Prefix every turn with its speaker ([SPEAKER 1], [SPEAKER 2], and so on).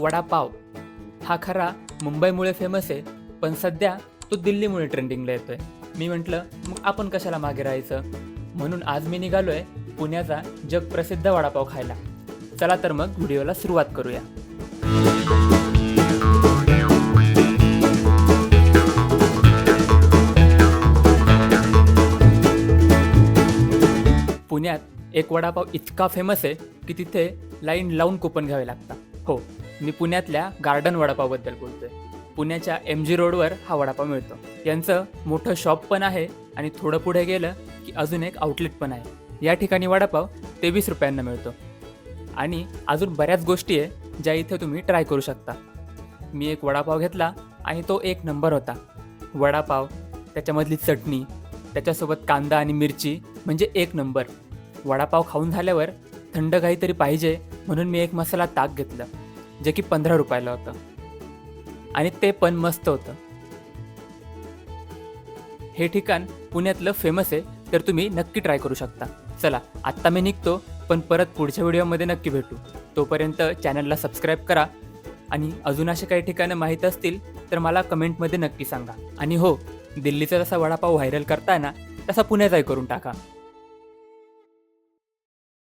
[SPEAKER 1] वडापाव. हा खरा मुंबईमुळे फेमस आहे पण सध्या तो दिल्लीमुळे ट्रेंडिंगला येतोय. मी म्हटलं मग आपण कशाला मागे राहायचं? म्हणून आज मी निघालो आहे पुण्याचा जगप्रसिद्ध वडापाव खायला. चला तर मग व्हिडिओला सुरुवात करूया. पुण्यात एक वडापाव इतका फेमस आहे की तिथे लाईन लावून कुपन घ्यावे लागतात. हो मी पुण्यातल्या गार्डन वडापावबद्दल बोलतोय. पुण्याच्या एम जी रोडवर हा वडापाव मिळतो. यांचं मोठं शॉप पण आहे आणि थोडं पुढे गेलं की अजून एक आउटलेट पण आहे. या ठिकाणी वडापाव तेवीस रुपयांना मिळतो. आणि अजून बऱ्याच गोष्टी आहे ज्या इथे तुम्ही ट्राय करू शकता. मी एक वडापाव घेतला आणि तो एक नंबर होता. वडापाव त्याच्यामधली चटणी त्याच्यासोबत कांदा आणि मिरची म्हणजे एक नंबर वडापाव खाऊन झाल्यावर थंड काहीतरी पाहिजे म्हणून मी एक मसाला ताक घेतलं जे की पंधरा रुपयाला होतं. आणि ते पण मस्त होतं. हे ठिकाण पुण्यातलं फेमस आहे तर तुम्ही नक्की ट्राय करू शकता. चला आत्ता मी निघतो पण परत पुढच्या व्हिडिओमध्ये नक्की भेटू. तोपर्यंत चॅनलला सबस्क्राईब करा. आणि अजून असे काही ठिकाणं माहीत असतील तर मला कमेंटमध्ये नक्की सांगा. आणि हो दिल्लीचा जसा वडापाव व्हायरल करताय ना तसा पुण्याचाही करून टाका.